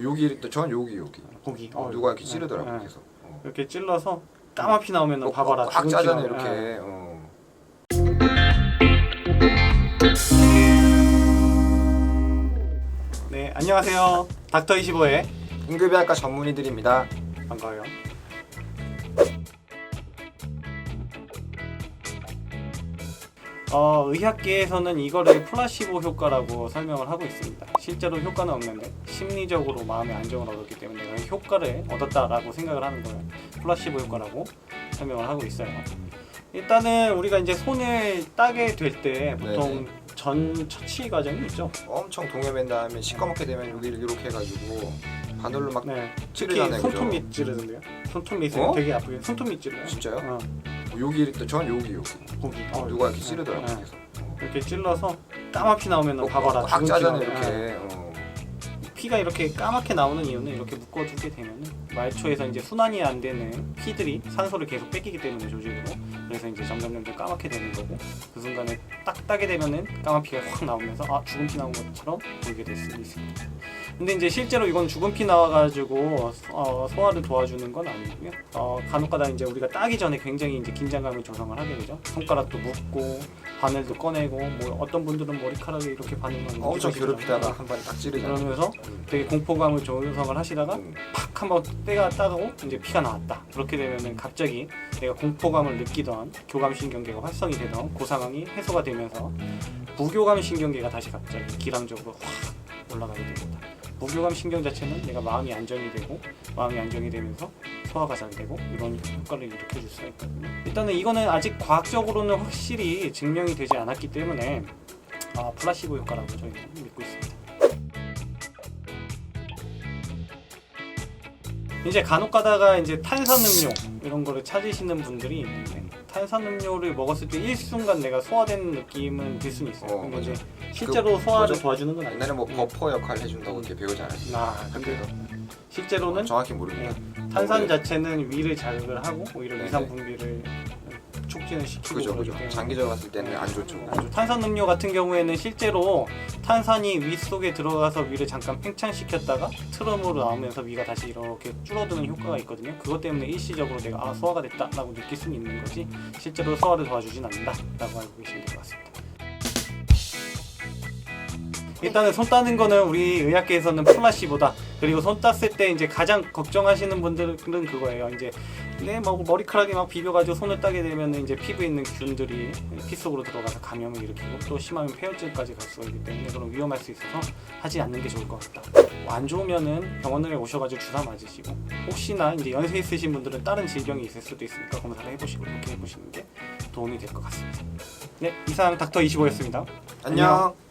여기 전 여기 여기 고기. 어, 어, 누가 이렇게 네, 찌르더라고 네. 계속 어. 이렇게 찔러서 까마피 나오면 은 봐봐라. 꽉 죽은 짜잖아 피가. 이렇게 네. 어. 네, 안녕하세요. 닥터 25의 응급의학과 전문의들입니다 반가워요. 어, 의학계에서는 이거를 플라시보 효과라고 설명을 하고 있습니다. 실제로 효과는 없는데 심리적으로 마음의 안정을 얻었기 때문에 내가 효과를 얻었다라고 생각을 하는 거예요. 플라시보 효과라고 설명을 하고 있어요. 일단은 우리가 이제 손을 따게 될 때 보통 전 처치 과정이 있죠. 엄청 동요맨 다음에 시꺼멓게 되면 여기를 이렇게 해가지고 바늘로 막 네. 찌르잖아요 손톱? 밑 찌르던데요. 손톱 밑은 어? 되게 아프게 손톱 밑 찌르요. 진짜요? 어, 여기 전 여기 여기 고기. 어, 누가 이렇게 네. 찌르더라고 네. 계속 이렇게 찔러서 까맣게 나오면 은 봐봐라 꽉 죽은 짜잖아 피가. 이렇게 예. 어. 피가 이렇게 까맣게 나오는 이유는 이렇게 묶어두게 되면은 말초에서 이제 순환이 안 되는 피들이 산소를 계속 뺏기기 때문에 조직으로 그래서 이제 점점 점점 까맣게 되는 거고 그 순간에 딱 따게 되면은 까만 피가 확 나오면서 아 죽은 피 나온 것처럼 보이게 될 수 있습니다. 근데 이제 실제로 이건 죽은 피 나와가지고 어, 소화를 도와주는 건 아니고요. 어, 간혹가다 이제 우리가 따기 전에 굉장히 이제 긴장감을 조성을 하게 되죠. 손가락도 묶고 바늘도 꺼내고 뭐 어떤 분들은 머리카락에 이렇게 바늘만 엄청. 괴롭히다가 한 번에 딱 찌르잖아 그러면서 되게 공포감을 조성을 하시다가 음. 팍 한번 때가 따가고 이제 피가 나왔다. 그렇게 되면은 갑자기 내가 공포감을 느끼던 교감 신경계가 활성이 되던 그 상황이 해소가 되면서 부교감 신경계가 다시 갑자기 기량적으로 확 올라가게 됩니다. 부교감 신경 자체는 내가 마음이 안정이 되고 마음이 안정이 되면서 소화가 잘 되고 이런 효과를 일으켜 줄 수가 있거든요. 일단은 이거는 아직 과학적으로는 확실히 증명이 되지 않았기 때문에 아, 플라시보 효과라고 저희는 믿고 있습니다. 이제 간혹 가다가 이제 탄산음료 이런 거를 찾으시는 분들이 있는데 탄산음료를 먹었을 때 일순간 내가 소화되는 느낌은 들 수는 있어요. 어, 근데 맞아. 이제 실제로 그 소화를? 도와주는 건 아니에요. 옛날에 뭐 음. 버퍼 역할 해준다고 이렇게 배우지 않았어요? 아, 근데 학교에서? 실제로는 정확히 모릅니다 탄산 네. 자체는 위를 자극을 하고 오히려 네네. 위산 분비를 촉진을 시키고 그죠 그러기 그죠 때문에 장기적 봤을 때는 안 좋죠 아주 탄산 음료 같은 경우에는 실제로 탄산이 위 속에 들어가서 위를 잠깐 팽창시켰다가 트럼으로 나오면서 위가 다시 이렇게 줄어드는 효과가 있거든요. 그것 때문에 일시적으로 내가 아 소화가 됐다라고 느낄 수는 있는 거지 실제로 소화를 도와주진 않는다라고 알고 계시면 될 것 같습니다. 일단은 손 따는 거는 우리 의학계에서는 플라시보다 그리고 손 땄을 때 이제 가장 걱정하시는 분들은 그거예요. 이제 내뭐 머리카락이 막 비벼가지고 손을 따게 되면 이제 피부에 있는 균들이 피 속으로 들어가서 감염을 일으키고 또 심하면 폐혈증까지 갈 수가 있기 때문에 그럼 위험할 수 있어서 하지 않는 게 좋을 것 같다. 뭐안 좋으면은 병원에 오셔가지고 주사 맞으시고 혹시나 이제 연세 있으신 분들은 다른 질병이 있을 수도 있으니까 검사를 해보시고 이렇게 해보시는 게 도움이 될 것 같습니다. 네 이상 닥터 25였습니다. 안녕.